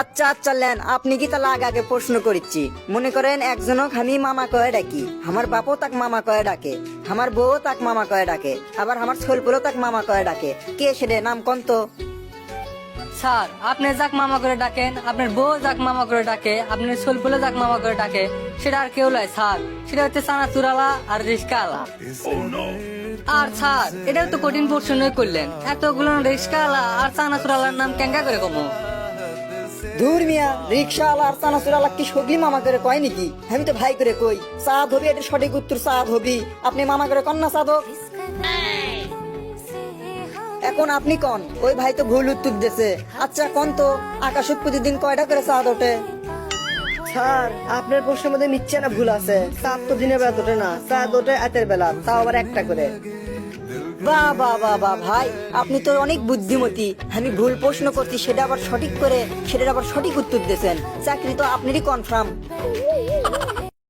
আচ্ছা আচ্ছা লেন, আপনি কি তাহলে আগে আগে প্রশ্ন করিচ্ছি? মনে করেন একজনক আমি মামা কয়ে ডাকি। আমার বাপও তাক মামা কয়ে ডাকে। আমার বউ তাক মামা কয়ে ডাকে। আবার আমার ছোলপুলো তাক মামা কয়ে ডাকে। কে সেরে নাম কোন তো? স্যার, আপনি যাক মামা করে ডাকেন, আপনার বউ যাক মামা করে ডাকে, আপনার ছোলপুলে যাক মামা করে ডাকে, সেটা আর কেউ নয় স্যার। সেটা হচ্ছে চানা চুরালা আর রিস্কা আলা আর স্যার এটা তো কঠিন প্রশ্ন করলেন। এতগুলো রিস্কা আলা আর চানা চুরালার নাম কেঙ্গা করে কমো? দূর মিয়া রিক্সা আলা আর চানাচুর আলা কি সগলি মামা করে কয় নাকি? আমি তো ভাই করে কই। সাদ হবি এটা সঠিক উত্তর সাদ হবি আপনি মামা করে কন না সাধক এখন আপনি কন। ওই ভাই তো ভুল উত্তর দিয়েছে। আচ্ছা কন তো। আকাশত প্রতিদিন কয়টা করে চাঁদ ওঠে স্যার, আপনার প্রশ্নের মধ্যে মিথ্যে না ভুল আছে। চাঁদ তো দিনের বেলা ওঠে না। চাঁদ ওঠে রাতের বেলা, তাও আবার একটা করে। বাহ বা বা বা ভাই, আপনি তো অনেক বুদ্ধিমতী। আমি ভুল প্রশ্ন করছি, সেটা আবার সঠিক করে, সেটার আবার সঠিক উত্তর দিয়েছেন চাকরি তো আপনারই কনফার্ম